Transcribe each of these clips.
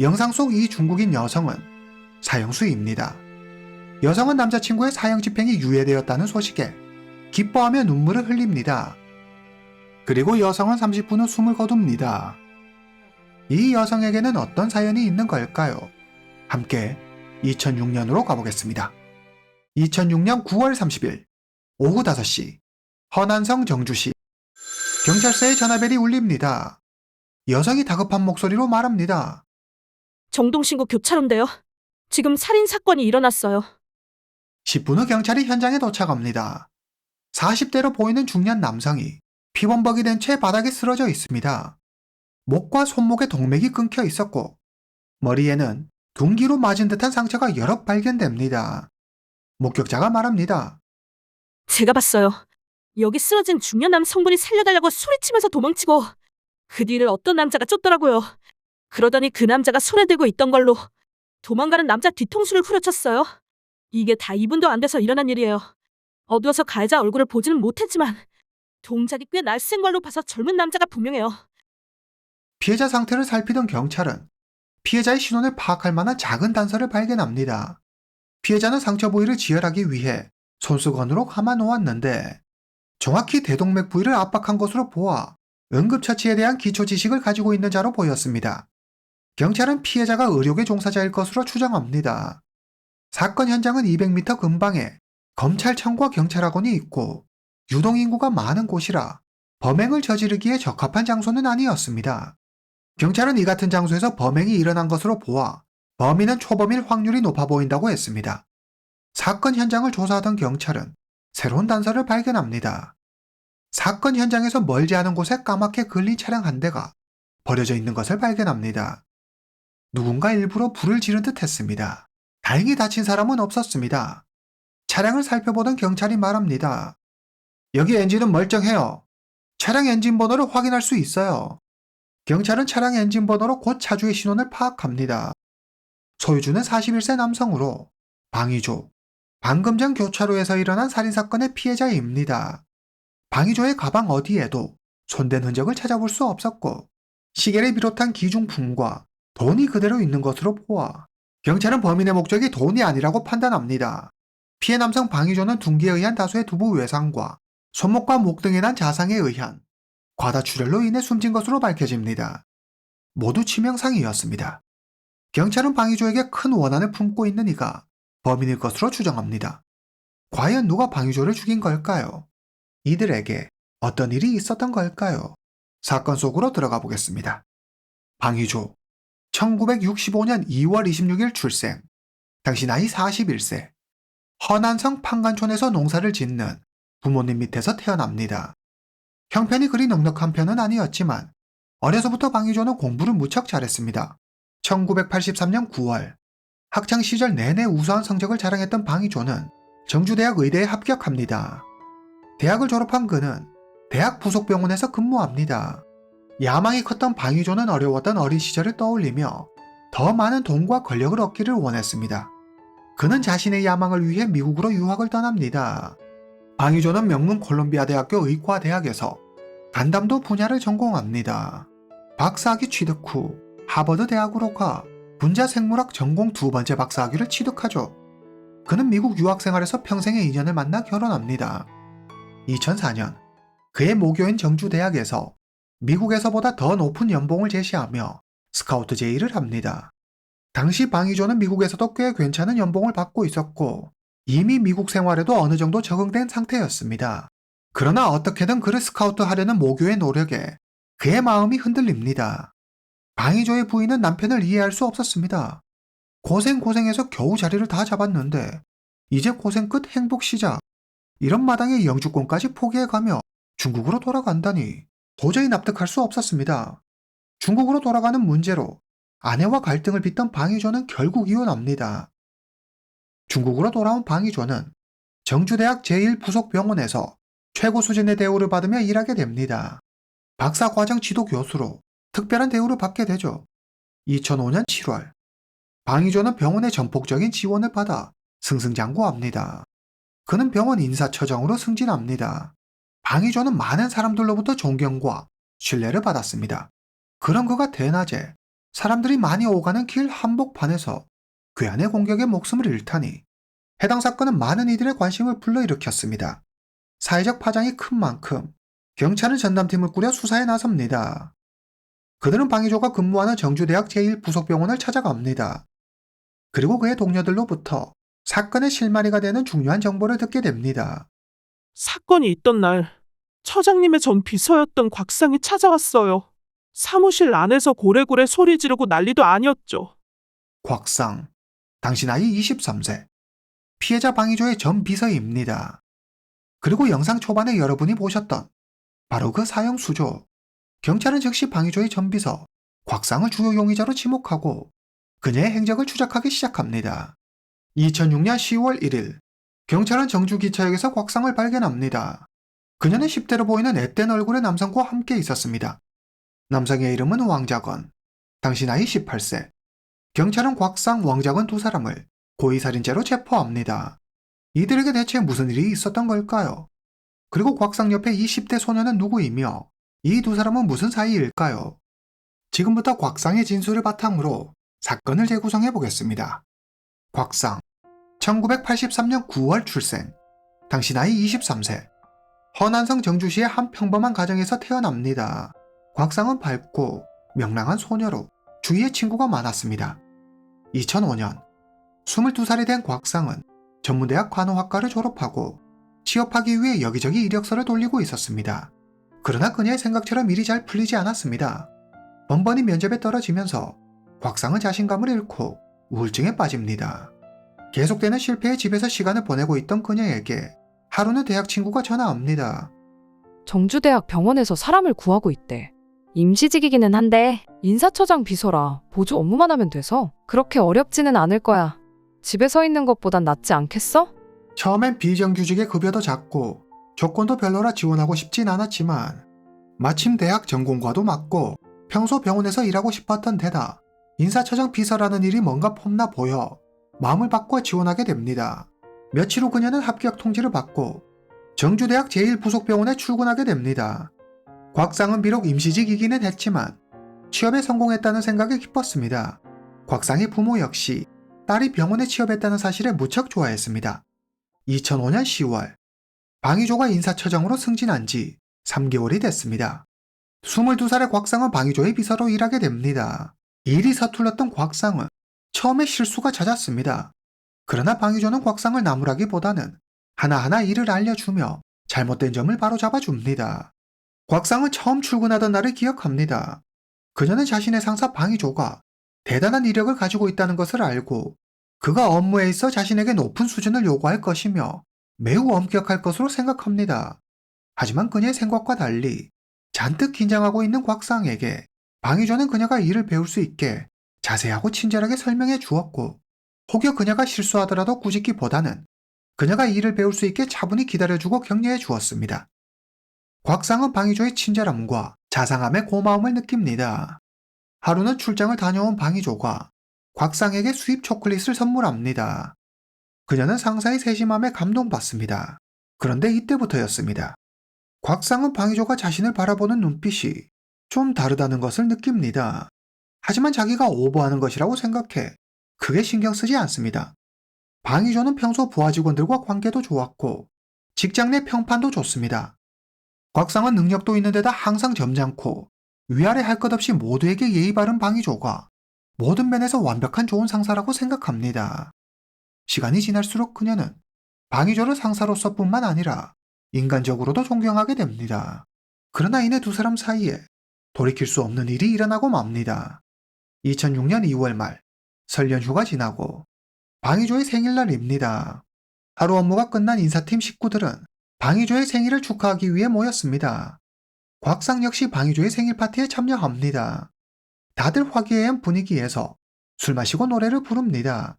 영상 속 이 중국인 여성은 사형수입니다. 여성은 남자친구의 사형 집행이 유예되었다는 소식에 기뻐하며 눈물을 흘립니다. 그리고 여성은 30분 후 숨을 거둡니다. 이 여성에게는 어떤 사연이 있는 걸까요? 함께 2006년으로 가보겠습니다. 2006년 9월 30일 오후 5시 허난성 정주시 경찰서에 전화벨이 울립니다. 여성이 다급한 목소리로 말합니다. 정동신고 교차로인데요. 지금 살인 사건이 일어났어요. 10분 후 경찰이 현장에 도착합니다. 40대로 보이는 중년 남성이 피범벅이 된 채 바닥에 쓰러져 있습니다. 목과 손목에 동맥이 끊겨 있었고 머리에는 둔기로 맞은 듯한 상처가 여러 발견됩니다. 목격자가 말합니다. 제가 봤어요. 여기 쓰러진 중년 남성분이 살려달라고 소리치면서 도망치고 그 뒤를 어떤 남자가 쫓더라고요. 그러더니 그 남자가 손에 들고 있던 걸로 도망가는 남자 뒤통수를 후려쳤어요. 이게 다 2분도 안 돼서 일어난 일이에요. 어두워서 가해자 얼굴을 보지는 못했지만 동작이 꽤 날쌘 걸로 봐서 젊은 남자가 분명해요. 피해자 상태를 살피던 경찰은 피해자의 신원을 파악할 만한 작은 단서를 발견합니다. 피해자는 상처 부위를 지혈하기 위해 손수건으로 감아 놓았는데 정확히 대동맥 부위를 압박한 것으로 보아 응급처치에 대한 기초 지식을 가지고 있는 자로 보였습니다. 경찰은 피해자가 의료계 종사자일 것으로 추정합니다. 사건 현장은 200m 근방에 검찰청과 경찰학원이 있고 유동인구가 많은 곳이라 범행을 저지르기에 적합한 장소는 아니었습니다. 경찰은 이 같은 장소에서 범행이 일어난 것으로 보아 범인은 초범일 확률이 높아 보인다고 했습니다. 사건 현장을 조사하던 경찰은 새로운 단서를 발견합니다. 사건 현장에서 멀지 않은 곳에 까맣게 걸린 차량 한 대가 버려져 있는 것을 발견합니다. 누군가 일부러 불을 지른 듯 했습니다. 다행히 다친 사람은 없었습니다. 차량을 살펴보던 경찰이 말합니다. 여기 엔진은 멀쩡해요. 차량 엔진 번호를 확인할 수 있어요. 경찰은 차량 엔진 번호로 곧 차주의 신원을 파악합니다. 소유주는 41세 남성으로 방위조, 방금 전 교차로에서 일어난 살인사건의 피해자입니다. 방위조의 가방 어디에도 손댄 흔적을 찾아볼 수 없었고 시계를 비롯한 기중품과 돈이 그대로 있는 것으로 보아 경찰은 범인의 목적이 돈이 아니라고 판단합니다. 피해 남성 방위조는 둔기에 의한 다수의 두부 외상과 손목과 목 등에 난 자상에 의한 과다출혈로 인해 숨진 것으로 밝혀집니다. 모두 치명상이었습니다. 경찰은 방위조에게 큰 원한을 품고 있는 이가 범인일 것으로 추정합니다. 과연 누가 방위조를 죽인 걸까요? 이들에게 어떤 일이 있었던 걸까요? 사건 속으로 들어가 보겠습니다. 방위조 1965년 2월 26일 출생 당시 나이 41세 허난성 판관촌에서 농사를 짓는 부모님 밑에서 태어납니다. 형편이 그리 넉넉한 편은 아니었지만 어려서부터 방위조는 공부를 무척 잘했습니다. 1983년 9월 학창 시절 내내 우수한 성적을 자랑했던 방위조는 정주대학 의대에 합격합니다. 대학을 졸업한 그는 대학 부속병원에서 근무합니다. 야망이 컸던 방위조는 어려웠던 어린 시절을 떠올리며 더 많은 돈과 권력을 얻기를 원했습니다. 그는 자신의 야망을 위해 미국으로 유학을 떠납니다. 방위조는 명문 콜롬비아 대학교 의과대학에서 간담도 분야를 전공합니다. 박사학위 취득 후 하버드 대학으로 가 분자 생물학 전공 두 번째 박사학위를 취득하죠. 그는 미국 유학 생활에서 평생의 인연을 만나 결혼합니다. 2004년 그의 모교인 정주대학에서 미국에서보다 더 높은 연봉을 제시하며 스카우트 제의를 합니다. 당시 방위조는 미국에서도 꽤 괜찮은 연봉을 받고 있었고 이미 미국 생활에도 어느 정도 적응된 상태였습니다. 그러나 어떻게든 그를 스카우트 하려는 모교의 노력에 그의 마음이 흔들립니다. 방위조의 부인은 남편을 이해할 수 없었습니다. 고생 고생해서 겨우 자리를 다 잡았는데 이제 고생 끝 행복 시작. 이런 마당에 영주권까지 포기해가며 중국으로 돌아간다니 도저히 납득할 수 없었습니다. 중국으로 돌아가는 문제로 아내와 갈등을 빚던 방위조는 결국 이혼합니다. 중국으로 돌아온 방위조는 정주대학 제1부속병원에서 최고 수준의 대우를 받으며 일하게 됩니다. 박사과정 지도 교수로 특별한 대우를 받게 되죠. 2005년 7월, 방위조는 병원의 전폭적인 지원을 받아 승승장구합니다. 그는 병원 인사처장으로 승진합니다. 방위조는 많은 사람들로부터 존경과 신뢰를 받았습니다. 그런 그가 대낮에 사람들이 많이 오가는 길 한복판에서 괴한의 공격에 목숨을 잃다니 해당 사건은 많은 이들의 관심을 불러일으켰습니다. 사회적 파장이 큰 만큼 경찰은 전담팀을 꾸려 수사에 나섭니다. 그들은 방위조가 근무하는 정주대학 제1부속병원을 찾아갑니다. 그리고 그의 동료들로부터 사건의 실마리가 되는 중요한 정보를 듣게 됩니다. 사건이 있던 날 처장님의 전 비서였던 곽상이 찾아왔어요. 사무실 안에서 고래고래 소리 지르고 난리도 아니었죠. 곽상, 당시 나이 23세, 피해자 방위조의 전 비서입니다. 그리고 영상 초반에 여러분이 보셨던 바로 그 사형 수조. 경찰은 즉시 방위조의 전 비서 곽상을 주요 용의자로 지목하고 그녀의 행적을 추적하기 시작합니다. 2006년 10월 1일, 경찰은 정주기차역에서 곽상을 발견합니다. 그녀는 10대로 보이는 앳된 얼굴의 남성과 함께 있었습니다. 남성의 이름은 왕자건, 당시 나이 18세. 경찰은 곽상, 왕자건 두 사람을 고의살인죄로 체포합니다. 이들에게 대체 무슨 일이 있었던 걸까요? 그리고 곽상 옆에 20대 소녀는 누구이며 이 두 사람은 무슨 사이일까요? 지금부터 곽상의 진술을 바탕으로 사건을 재구성해 보겠습니다. 곽상, 1983년 9월 출생, 당시 나이 23세, 허난성 정주시의 한 평범한 가정에서 태어납니다. 곽상은 밝고 명랑한 소녀로 주위에 친구가 많았습니다. 2005년 22살이 된 곽상은 전문대학 관호학과를 졸업하고 취업하기 위해 여기저기 이력서를 돌리고 있었습니다. 그러나 그녀의 생각처럼 일이 잘 풀리지 않았습니다. 번번이 면접에 떨어지면서 곽상은 자신감을 잃고 우울증에 빠집니다. 계속되는 실패에 집에서 시간을 보내고 있던 그녀에게 하루는 대학 친구가 전화옵니다. 정주대학 병원에서 사람을 구하고 있대. 임시직이기는 한데 인사처장 비서라 보조 업무만 하면 돼서 그렇게 어렵지는 않을 거야. 집에 서 있는 것보단 낫지 않겠어? 처음엔 비정규직의 급여도 작고 조건도 별로라 지원하고 싶진 않았지만 마침 대학 전공과도 맞고 평소 병원에서 일하고 싶었던 데다 인사처장 비서라는 일이 뭔가 폼나 보여 마음을 바꿔 지원하게 됩니다. 며칠 후 그녀는 합격 통지를 받고 정주대학 제1부속병원에 출근하게 됩니다. 곽상은 비록 임시직이기는 했지만 취업에 성공했다는 생각에 기뻤습니다. 곽상의 부모 역시 딸이 병원에 취업했다는 사실에 무척 좋아했습니다. 2005년 10월 방위조가 인사처장으로 승진한 지 3개월이 됐습니다. 22살의 곽상은 방위조의 비서로 일하게 됩니다. 일이 서툴렀던 곽상은 처음에 실수가 잦았습니다. 그러나 방위조는 곽상을 나무라기보다는 하나하나 일을 알려주며 잘못된 점을 바로잡아 줍니다. 곽상은 처음 출근하던 날을 기억합니다. 그녀는 자신의 상사 방위조가 대단한 이력을 가지고 있다는 것을 알고 그가 업무에 있어 자신에게 높은 수준을 요구할 것이며 매우 엄격할 것으로 생각합니다. 하지만 그녀의 생각과 달리 잔뜩 긴장하고 있는 곽상에게 방위조는 그녀가 일을 배울 수 있게 자세하고 친절하게 설명해 주었고 혹여 그녀가 실수하더라도 꾸짖기보다는 그녀가 일을 배울 수 있게 차분히 기다려주고 격려해 주었습니다. 곽상은 방위조의 친절함과 자상함에 고마움을 느낍니다. 하루는 출장을 다녀온 방위조가 곽상에게 수입 초콜릿을 선물합니다. 그녀는 상사의 세심함에 감동받습니다. 그런데 이때부터였습니다. 곽상은 방위조가 자신을 바라보는 눈빛이 좀 다르다는 것을 느낍니다. 하지만 자기가 오버하는 것이라고 생각해 크게 신경 쓰지 않습니다. 방위조는 평소 부하 직원들과 관계도 좋았고 직장 내 평판도 좋습니다. 곽상은 능력도 있는데다 항상 점잖고 위아래 할 것 없이 모두에게 예의 바른 방위조가 모든 면에서 완벽한 좋은 상사라고 생각합니다. 시간이 지날수록 그녀는 방위조를 상사로서뿐만 아니라 인간적으로도 존경하게 됩니다. 그러나 이내 두 사람 사이에 돌이킬 수 없는 일이 일어나고 맙니다. 2006년 2월 말 설 연휴가 지나고 방위조의 생일날입니다. 하루 업무가 끝난 인사팀 식구들은 방위조의 생일을 축하하기 위해 모였습니다. 곽상 역시 방위조의 생일 파티에 참여합니다. 다들 화기애애한 분위기에서 술 마시고 노래를 부릅니다.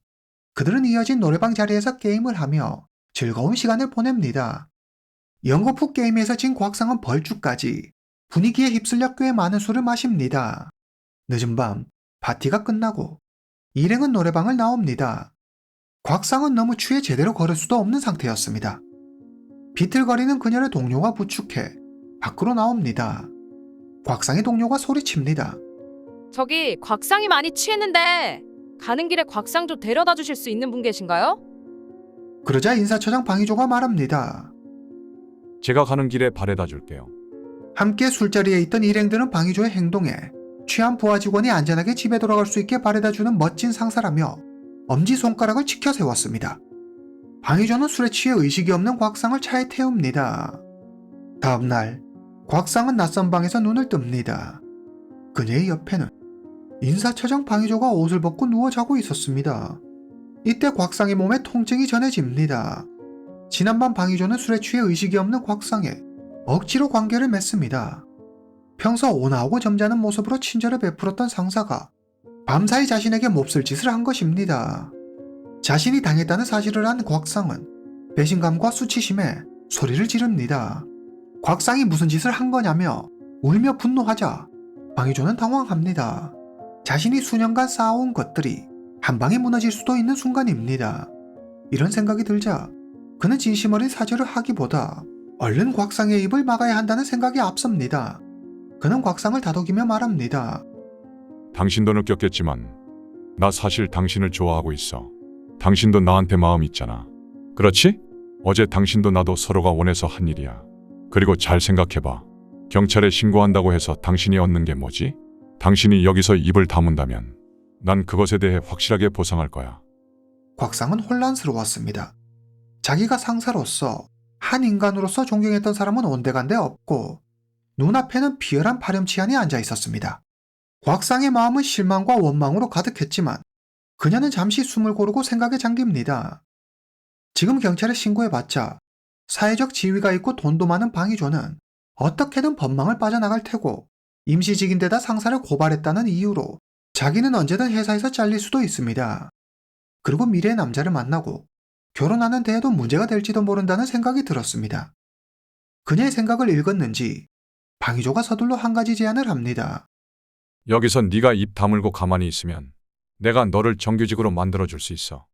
그들은 이어진 노래방 자리에서 게임을 하며 즐거운 시간을 보냅니다. 연거푸 게임에서 진 곽상은 벌주까지 분위기에 휩쓸려 꽤 많은 술을 마십니다. 늦은 밤 파티가 끝나고 일행은 노래방을 나옵니다. 곽상은 너무 취해 제대로 걸을 수도 없는 상태였습니다. 비틀거리는 그녀를 동료가 부축해 밖으로 나옵니다. 곽상의 동료가 소리칩니다. 저기 곽상이 많이 취했는데 가는 길에 곽상 좀 데려다 주실 수 있는 분 계신가요? 그러자 인사처장 방희조가 말합니다. 제가 가는 길에 바래다 줄게요. 함께 술자리에 있던 일행들은 방희조의 행동에 취한 부하 직원이 안전하게 집에 돌아갈 수 있게 바래다주는 멋진 상사라며 엄지손가락을 치켜 세웠습니다. 방희조는 술에 취해 의식이 없는 곽상을 차에 태웁니다. 다음날 곽상은 낯선 방에서 눈을 뜹니다. 그녀의 옆에는 인사처장 방희조가 옷을 벗고 누워 자고 있었습니다. 이때 곽상의 몸에 통증이 전해집니다. 지난밤 방희조는 술에 취해 의식이 없는 곽상에 억지로 관계를 맺습니다. 평소 온화하고 점잖은 모습으로 친절을 베풀었던 상사가 밤사이 자신에게 몹쓸 짓을 한 것입니다. 자신이 당했다는 사실을 안 곽상은 배신감과 수치심에 소리를 지릅니다. 곽상이 무슨 짓을 한 거냐며 울며 분노하자 방희조는 당황합니다. 자신이 수년간 쌓아온 것들이 한 방에 무너질 수도 있는 순간입니다. 이런 생각이 들자 그는 진심 어린 사죄를 하기보다 얼른 곽상의 입을 막아야 한다는 생각이 앞섭니다. 그는 곽상을 다독이며 말합니다. 당신도 느꼈겠지만 나 사실 당신을 좋아하고 있어. 당신도 나한테 마음 있잖아. 그렇지? 어제 당신도 나도 서로가 원해서 한 일이야. 그리고 잘 생각해봐. 경찰에 신고한다고 해서 당신이 얻는 게 뭐지? 당신이 여기서 입을 다문다면 난 그것에 대해 확실하게 보상할 거야. 곽상은 혼란스러웠습니다. 자기가 상사로서 한 인간으로서 존경했던 사람은 온데간데 없고 눈앞에는 비열한 파렴치한이 앉아 있었습니다. 곽상의 마음은 실망과 원망으로 가득했지만 그녀는 잠시 숨을 고르고 생각에 잠깁니다. 지금 경찰에 신고해봤자 사회적 지위가 있고 돈도 많은 방위조는 어떻게든 법망을 빠져나갈 테고 임시직인데다 상사를 고발했다는 이유로 자기는 언제든 회사에서 잘릴 수도 있습니다. 그리고 미래의 남자를 만나고 결혼하는 데에도 문제가 될지도 모른다는 생각이 들었습니다. 그녀의 생각을 읽었는지 방위조가 서둘러 한 가지 제안을 합니다. 여기서 네가 입 다물고 가만히 있으면 내가 너를 정규직으로 만들어 줄 수 있어.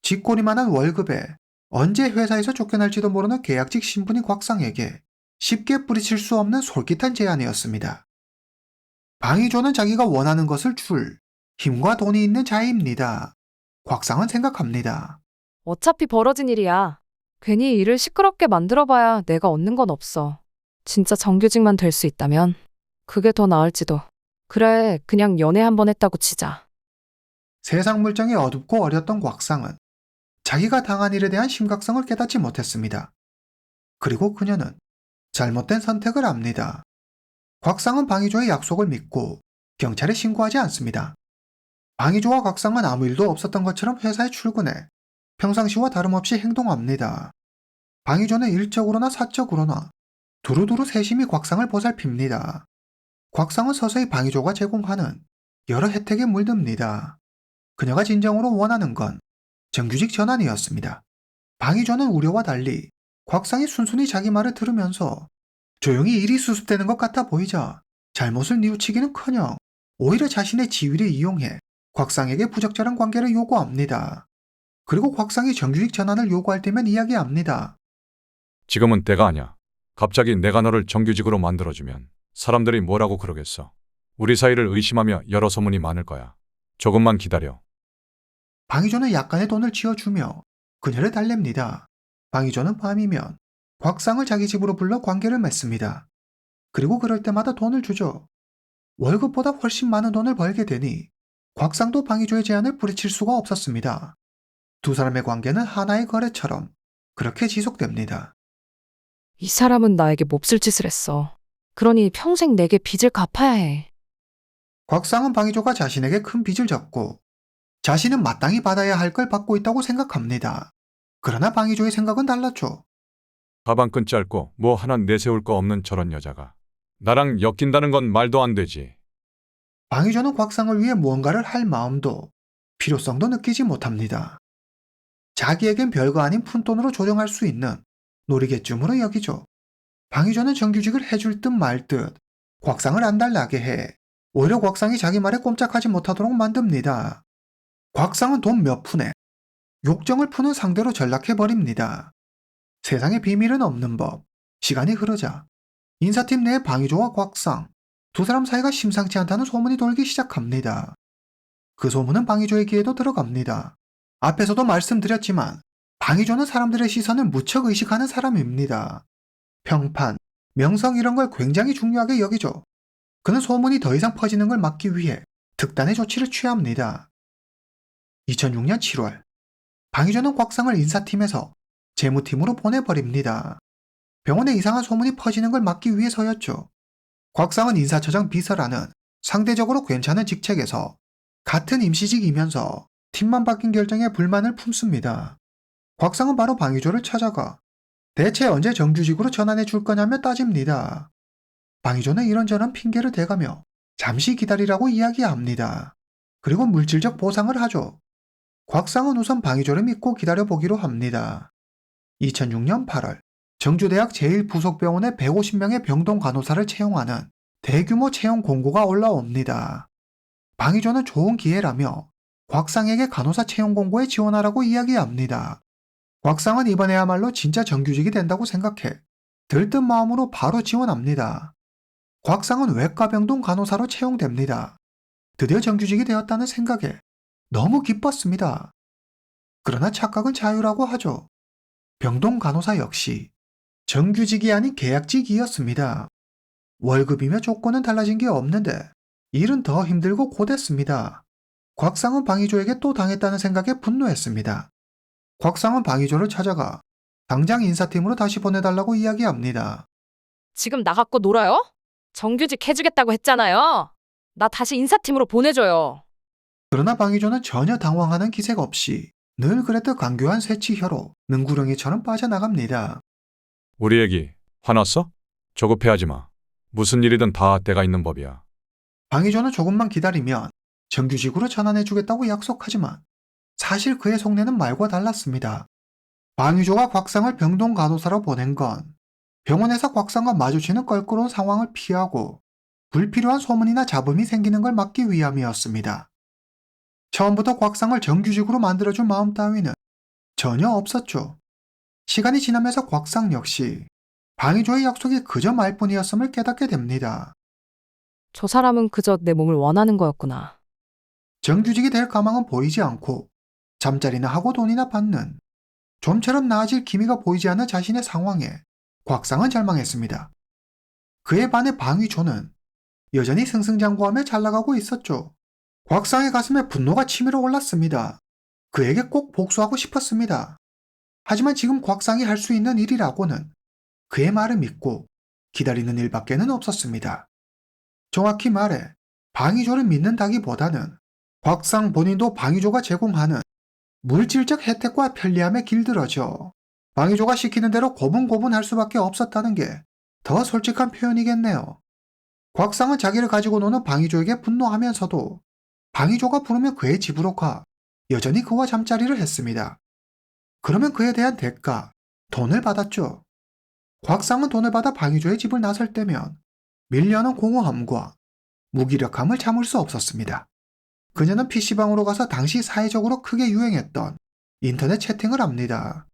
쥐꼬리만한 월급에 언제 회사에서 쫓겨날지도 모르는 계약직 신분인 곽상에게 쉽게 뿌리칠 수 없는 솔깃한 제안이었습니다. 방위조는 자기가 원하는 것을 줄 힘과 돈이 있는 자입니다. 곽상은 생각합니다. 어차피 벌어진 일이야. 괜히 일을 시끄럽게 만들어봐야 내가 얻는 건 없어. 진짜 정규직만 될 수 있다면 그게 더 나을지도. 그래, 그냥 연애 한 번 했다고 치자. 세상 물정이 어둡고 어렸던 곽상은 자기가 당한 일에 대한 심각성을 깨닫지 못했습니다. 그리고 그녀는 잘못된 선택을 합니다. 곽상은 방위조의 약속을 믿고 경찰에 신고하지 않습니다. 방위조와 곽상은 아무 일도 없었던 것처럼 회사에 출근해 평상시와 다름없이 행동합니다. 방위조는 일적으로나 사적으로나 두루두루 세심히 곽상을 보살핍니다. 곽상은 서서히 방위조가 제공하는 여러 혜택에 물듭니다. 그녀가 진정으로 원하는 건 정규직 전환이었습니다. 방위조는 우려와 달리 곽상이 순순히 자기 말을 들으면서 조용히 일이 수습되는 것 같아 보이자 잘못을 뉘우치기는커녕 오히려 자신의 지위를 이용해 곽상에게 부적절한 관계를 요구합니다. 그리고 곽상이 정규직 전환을 요구할 때면 이야기합니다. 지금은 때가 아니야. 갑자기 내가 너를 정규직으로 만들어주면 사람들이 뭐라고 그러겠어. 우리 사이를 의심하며 여러 소문이 많을 거야. 조금만 기다려. 방위조는 약간의 돈을 쥐어주며 그녀를 달랩니다. 방위조는 밤이면 곽상을 자기 집으로 불러 관계를 맺습니다. 그리고 그럴 때마다 돈을 주죠. 월급보다 훨씬 많은 돈을 벌게 되니 곽상도 방위조의 제안을 뿌리칠 수가 없었습니다. 두 사람의 관계는 하나의 거래처럼 그렇게 지속됩니다. 이 사람은 나에게 몹쓸 짓을 했어. 그러니 평생 내게 빚을 갚아야 해. 곽상은 방위조가 자신에게 큰 빚을 졌고 자신은 마땅히 받아야 할 걸 받고 있다고 생각합니다. 그러나 방위조의 생각은 달랐죠. 가방끈 짧고 뭐 하나 내세울 거 없는 저런 여자가 나랑 엮인다는 건 말도 안 되지. 방위조는 곽상을 위해 무언가를 할 마음도 필요성도 느끼지 못합니다. 자기에겐 별거 아닌 푼돈으로 조정할 수 있는 놀이개쯤으로 여기죠. 방위조는 정규직을 해줄 듯 말 듯 곽상을 안달나게 해 오히려 곽상이 자기 말에 꼼짝하지 못하도록 만듭니다. 곽상은 돈 몇 푼에 욕정을 푸는 상대로 전락해버립니다. 세상에 비밀은 없는 법. 시간이 흐르자 인사팀 내 방위조와 곽상 두 사람 사이가 심상치 않다는 소문이 돌기 시작합니다. 그 소문은 방위조의 귀에도 들어갑니다. 앞에서도 말씀드렸지만 방위조는 사람들의 시선을 무척 의식하는 사람입니다. 평판, 명성 이런 걸 굉장히 중요하게 여기죠. 그는 소문이 더 이상 퍼지는 걸 막기 위해 특단의 조치를 취합니다. 2006년 7월, 방위조는 곽상을 인사팀에서 재무팀으로 보내버립니다. 병원에 이상한 소문이 퍼지는 걸 막기 위해서였죠. 곽상은 인사처장 비서라는 상대적으로 괜찮은 직책에서 같은 임시직이면서 팀만 바뀐 결정에 불만을 품습니다. 곽상은 바로 방위조를 찾아가 대체 언제 정규직으로 전환해 줄 거냐며 따집니다. 방위조는 이런저런 핑계를 대가며 잠시 기다리라고 이야기합니다. 그리고 물질적 보상을 하죠. 곽상은 우선 방위조를 믿고 기다려보기로 합니다. 2006년 8월 정주대학 제1부속병원에 150명의 병동 간호사를 채용하는 대규모 채용 공고가 올라옵니다. 방위조는 좋은 기회라며 곽상에게 간호사 채용 공고에 지원하라고 이야기합니다. 곽상은 이번에야말로 진짜 정규직이 된다고 생각해 들뜬 마음으로 바로 지원합니다. 곽상은 외과병동 간호사로 채용됩니다. 드디어 정규직이 되었다는 생각에 너무 기뻤습니다. 그러나 착각은 자유라고 하죠. 병동 간호사 역시 정규직이 아닌 계약직이었습니다. 월급이며 조건은 달라진 게 없는데 일은 더 힘들고 고됐습니다. 곽상은 방위조에게 또 당했다는 생각에 분노했습니다. 곽상은 방위조를 찾아가 당장 인사팀으로 다시 보내달라고 이야기합니다. 지금 나 갖고 놀아요? 정규직 해주겠다고 했잖아요. 나 다시 인사팀으로 보내줘요. 그러나 방위조는 전혀 당황하는 기색 없이 늘 그랬듯 강교한 새치혀로 능구렁이처럼 빠져나갑니다. 우리 애기 화났어? 조급해하지 마. 무슨 일이든 다 때가 있는 법이야. 방위조는 조금만 기다리면 정규직으로 전환해주겠다고 약속하지만 사실 그의 속내는 말과 달랐습니다. 방위조가 곽상을 병동 간호사로 보낸 건 병원에서 곽상과 마주치는 껄끄러운 상황을 피하고 불필요한 소문이나 잡음이 생기는 걸 막기 위함이었습니다. 처음부터 곽상을 정규직으로 만들어줄 마음 따위는 전혀 없었죠. 시간이 지나면서 곽상 역시 방위조의 약속이 그저 말뿐이었음을 깨닫게 됩니다. 저 사람은 그저 내 몸을 원하는 거였구나. 정규직이 될 가망은 보이지 않고 잠자리나 하고 돈이나 받는 좀처럼 나아질 기미가 보이지 않는 자신의 상황에 곽상은 절망했습니다. 그에 반해 방위조는 여전히 승승장구하며 잘 나가고 있었죠. 곽상의 가슴에 분노가 치밀어 올랐습니다. 그에게 꼭 복수하고 싶었습니다. 하지만 지금 곽상이 할 수 있는 일이라고는 그의 말을 믿고 기다리는 일밖에는 없었습니다. 정확히 말해 방위조를 믿는다기보다는 곽상 본인도 방위조가 제공하는 물질적 혜택과 편리함에 길들어져 방위조가 시키는 대로 고분고분할 수밖에 없었다는 게 더 솔직한 표현이겠네요. 곽상은 자기를 가지고 노는 방위조에게 분노하면서도 방위조가 부르면 그의 집으로 가 여전히 그와 잠자리를 했습니다. 그러면 그에 대한 대가, 돈을 받았죠. 곽상은 돈을 받아 방위조의 집을 나설 때면 밀려는 공허함과 무기력함을 참을 수 없었습니다. 그녀는 PC방으로 가서 당시 사회적으로 크게 유행했던 인터넷 채팅을 합니다.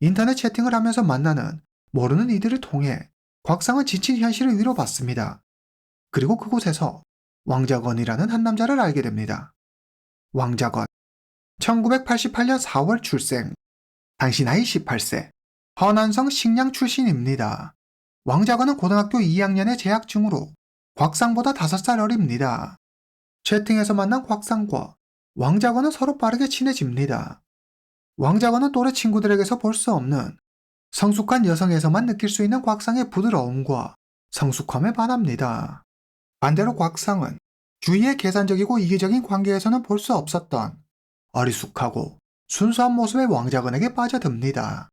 인터넷 채팅을 하면서 만나는 모르는 이들을 통해 곽상은 지친 현실을 위로받습니다. 그리고 그곳에서 왕자건이라는 한 남자를 알게 됩니다. 왕자건. 1988년 4월 출생. 당시 나이 18세. 허난성 식량 출신입니다. 왕자건은 고등학교 2학년에 재학 중으로 곽상보다 5살 어립니다. 채팅에서 만난 곽상과 왕자건은 서로 빠르게 친해집니다. 왕자건은 또래 친구들에게서 볼 수 없는 성숙한 여성에서만 느낄 수 있는 곽상의 부드러움과 성숙함에 반합니다. 반대로 곽상은 주위의 계산적이고 이기적인 관계에서는 볼 수 없었던 어리숙하고 순수한 모습의 왕자건에게 빠져듭니다.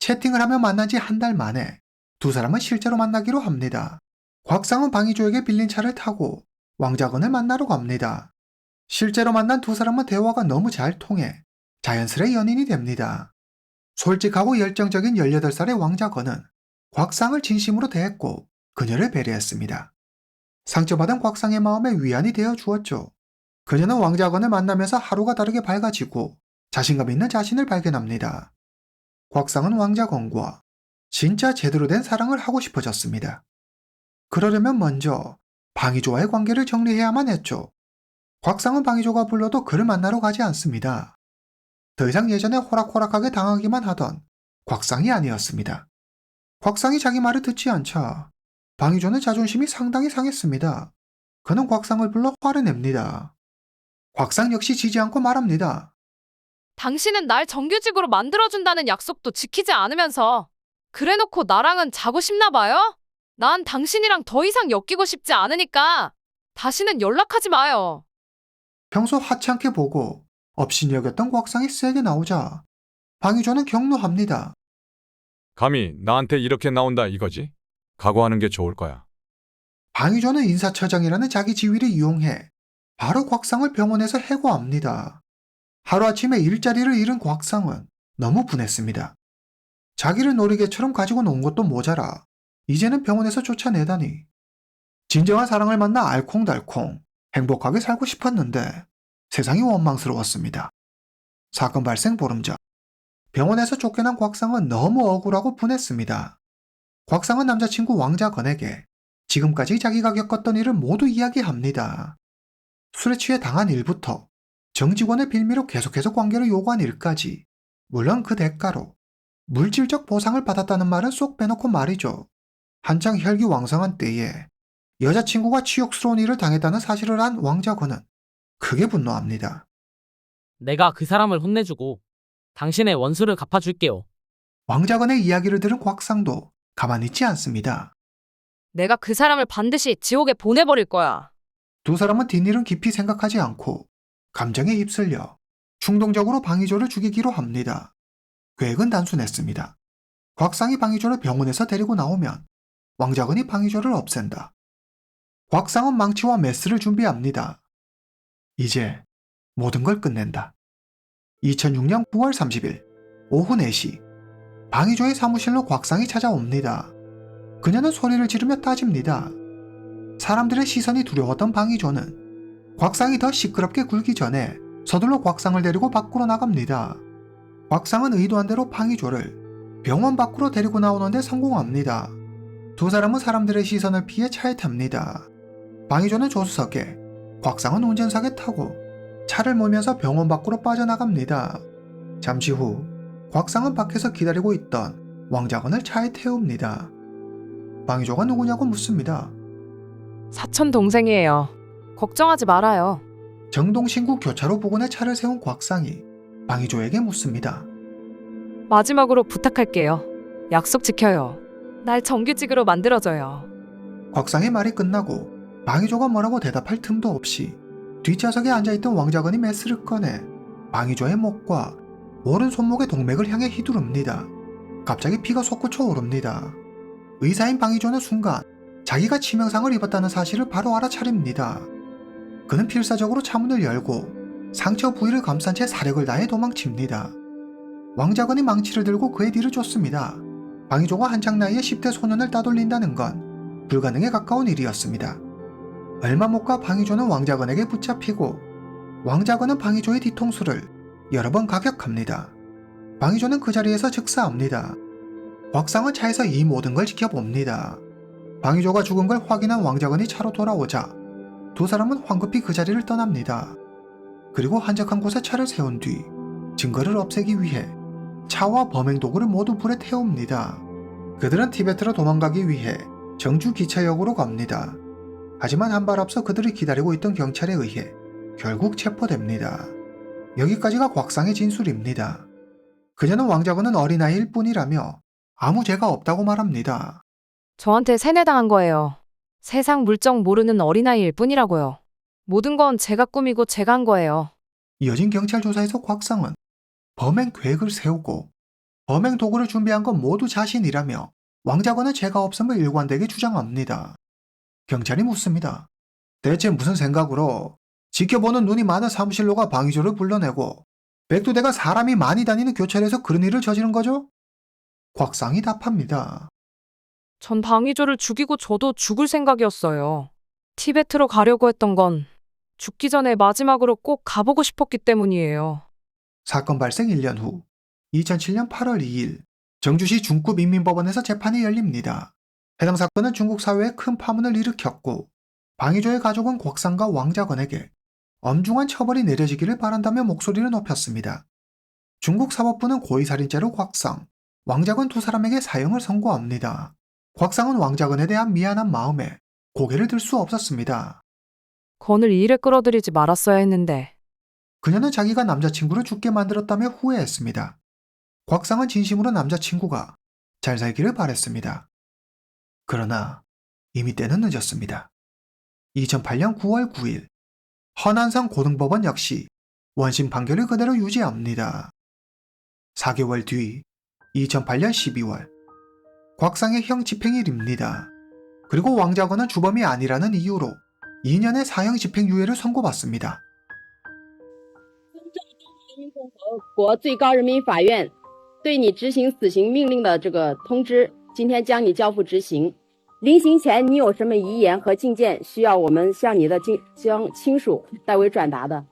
채팅을 하며 만난 지 한 달 만에 두 사람은 실제로 만나기로 합니다. 곽상은 방위조에게 빌린 차를 타고 왕자건을 만나러 갑니다. 실제로 만난 두 사람은 대화가 너무 잘 통해 자연스레 연인이 됩니다. 솔직하고 열정적인 18살의 왕자건은 곽상을 진심으로 대했고 그녀를 배려했습니다. 상처받은 곽상의 마음에 위안이 되어 주었죠. 그녀는 왕자건을 만나면서 하루가 다르게 밝아지고 자신감 있는 자신을 발견합니다. 곽상은 왕자건과 진짜 제대로 된 사랑을 하고 싶어졌습니다. 그러려면 먼저 방위조와의 관계를 정리해야만 했죠. 곽상은 방위조가 불러도 그를 만나러 가지 않습니다. 더 이상 예전에 호락호락하게 당하기만 하던 곽상이 아니었습니다. 곽상이 자기 말을 듣지 않자 방위조는 자존심이 상당히 상했습니다. 그는 곽상을 불러 화를 냅니다. 곽상 역시 지지 않고 말합니다. 당신은 날 정규직으로 만들어준다는 약속도 지키지 않으면서 그래놓고 나랑은 자고 싶나 봐요? 난 당신이랑 더 이상 엮이고 싶지 않으니까 다시는 연락하지 마요. 평소 하찮게 보고 업신여겼던 곽상이 세게 나오자 방위조는 격노합니다. 감히 나한테 이렇게 나온다 이거지? 각오하는 게 좋을 거야. 방위조는 인사처장이라는 자기 지위를 이용해 바로 곽상을 병원에서 해고합니다. 하루아침에 일자리를 잃은 곽상은 너무 분했습니다. 자기를 놀이개처럼 가지고 논 것도 모자라 이제는 병원에서 쫓아내다니. 진정한 사랑을 만나 알콩달콩 행복하게 살고 싶었는데 세상이 원망스러웠습니다. 사건 발생 보름 전 병원에서 쫓겨난 곽상은 너무 억울하고 분했습니다. 곽상은 남자친구 왕자건에게 지금까지 자기가 겪었던 일을 모두 이야기합니다. 술에 취해 당한 일부터 정직원의 빌미로 계속해서 관계를 요구한 일까지 물론 그 대가로 물질적 보상을 받았다는 말은 쏙 빼놓고 말이죠. 한창 혈기 왕성한 때에 여자친구가 치욕스러운 일을 당했다는 사실을 안 왕자건은 크게 분노합니다. 내가 그 사람을 혼내주고 당신의 원수를 갚아줄게요. 왕자건의 이야기를 들은 곽상도 가만히 있지 않습니다. 내가 그 사람을 반드시 지옥에 보내버릴 거야. 두 사람은 뒷일은 깊이 생각하지 않고 감정에 휩쓸려 충동적으로 방위조를 죽이기로 합니다. 계획은 단순했습니다. 곽상이 방위조를 병원에서 데리고 나오면 왕자건이 방위조를 없앤다. 곽상은 망치와 메스를 준비합니다. 이제 모든 걸 끝낸다. 2006년 9월 30일 오후 4시 방위조의 사무실로 곽상이 찾아옵니다. 그녀는 소리를 지르며 따집니다. 사람들의 시선이 두려웠던 방위조는 곽상이 더 시끄럽게 굴기 전에 서둘러 곽상을 데리고 밖으로 나갑니다. 곽상은 의도한 대로 방위조를 병원 밖으로 데리고 나오는데 성공합니다. 두 사람은 사람들의 시선을 피해 차에 탑니다. 방위조는 조수석에, 곽상은 운전석에 타고 차를 몰면서 병원 밖으로 빠져나갑니다. 잠시 후 곽상은 밖에서 기다리고 있던 왕자건을 차에 태웁니다. 방위조가 누구냐고 묻습니다. 사촌 동생이에요. 걱정하지 말아요. 정동신구 교차로 부근에 차를 세운 곽상이 방위조에게 묻습니다. 마지막으로 부탁할게요. 약속 지켜요. 날 정규직으로 만들어줘요. 곽상의 말이 끝나고 방위조가 뭐라고 대답할 틈도 없이 뒷좌석에 앉아있던 왕자건이 메스를 꺼내 방위조의 목과 오른 손목의 동맥을 향해 휘두릅니다. 갑자기 피가 솟구쳐 오릅니다. 의사인 방위조는 순간 자기가 치명상을 입었다는 사실을 바로 알아차립니다. 그는 필사적으로 차문을 열고 상처 부위를 감싼 채 사력을 다해 도망칩니다. 왕자건이 망치를 들고 그의 뒤를 쫓습니다. 방위조가 한창 나이에 10대 소년을 따돌린다는 건 불가능에 가까운 일이었습니다. 얼마 못 가 방위조는 왕자건에게 붙잡히고 왕자건은 방위조의 뒤통수를 여러 번 가격합니다. 방위조는 그 자리에서 즉사합니다. 곽상은 차에서 이 모든 걸 지켜봅니다. 방위조가 죽은 걸 확인한 왕자건이 차로 돌아오자 두 사람은 황급히 그 자리를 떠납니다. 그리고 한적한 곳에 차를 세운 뒤 증거를 없애기 위해 차와 범행 도구를 모두 불에 태웁니다. 그들은 티베트로 도망가기 위해 정주 기차역으로 갑니다. 하지만 한 발 앞서 그들을 기다리고 있던 경찰에 의해 결국 체포됩니다. 여기까지가 곽상의 진술입니다. 그녀는 왕자건은 어린아이일 뿐이라며 아무 죄가 없다고 말합니다. 저한테 세뇌당한 거예요. 세상 물정 모르는 어린아이일 뿐이라고요. 모든 건 제가 꾸미고 제가 한 거예요. 이어진 경찰 조사에서 곽상은 범행 계획을 세우고 범행 도구를 준비한 건 모두 자신이라며 왕자건은 죄가 없음을 일관되게 주장합니다. 경찰이 묻습니다. 대체 무슨 생각으로 지켜보는 눈이 많은 사무실로가 방위조를 불러내고 백두대가 사람이 많이 다니는 교차로에서 그런 일을 저지른 거죠? 곽상이 답합니다. 전 방위조를 죽이고 저도 죽을 생각이었어요. 티베트로 가려고 했던 건 죽기 전에 마지막으로 꼭 가보고 싶었기 때문이에요. 사건 발생 1년 후 2007년 8월 2일 정주시 중구민민법원에서 재판이 열립니다. 해당 사건은 중국 사회에 큰 파문을 일으켰고 방위조의 가족은 곽상과 왕자건에게 엄중한 처벌이 내려지기를 바란다며 목소리를 높였습니다. 중국 사법부는 고의살인죄로 곽상, 왕자건 두 사람에게 사형을 선고합니다. 곽상은 왕자건에 대한 미안한 마음에 고개를 들 수 없었습니다. 건을 이 일에 끌어들이지 말았어야 했는데 그녀는 자기가 남자친구를 죽게 만들었다며 후회했습니다. 곽상은 진심으로 남자친구가 잘 살기를 바랬습니다. 그러나 이미 때는 늦었습니다. 2008년 9월 9일 허난성 고등법원 역시 원심 판결을 그대로 유지합니다. 4개월 뒤 2008년 12월 곽상의 형 집행일입니다. 그리고 왕자건은 주범이 아니라는 이유로 2년의 사형 집행유예를 선고받습니다. 国最高人民法院对你执行死刑命令的这个通知，今天将你交付执行。临行前，你有什么遗言和进谏需要我们向你的亲将亲属代为转达的？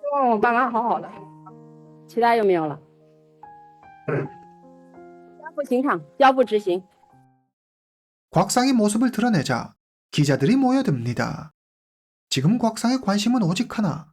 希望我爸妈好好的。其他就没有了。交付刑场，交付执行。 곽상의 모습을 드러내자 기자들이 모여듭니다. 지금 곽상의 관심은 오직 하나,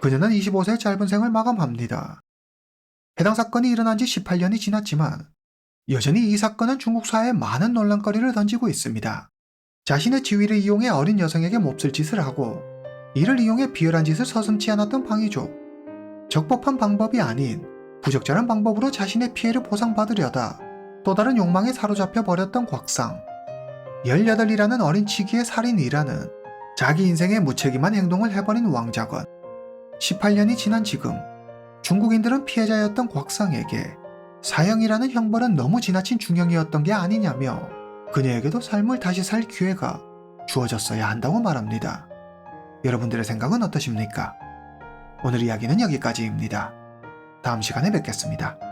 그녀는 25세의 짧은 생을 마감합니다. 해당 사건이 일어난 지 18년이 지났지만 여전히 이 사건은 중국 사회에 많은 논란거리를 던지고 있습니다. 자신의 지위를 이용해 어린 여성에게 몹쓸 짓을 하고 이를 이용해 비열한 짓을 서슴지 않았던 방위조. 적법한 방법이 아닌 부적절한 방법으로 자신의 피해를 보상받으려다 또 다른 욕망에 사로잡혀 버렸던 곽상. 18이라는 어린 치기의 살인이라는 자기 인생에 무책임한 행동을 해버린 왕자건. 18년이 지난 지금 중국인들은 피해자였던 곽상에게 사형이라는 형벌은 너무 지나친 중형이었던 게 아니냐며 그녀에게도 삶을 다시 살 기회가 주어졌어야 한다고 말합니다. 여러분들의 생각은 어떠십니까? 오늘 이야기는 여기까지입니다. 다음 시간에 뵙겠습니다.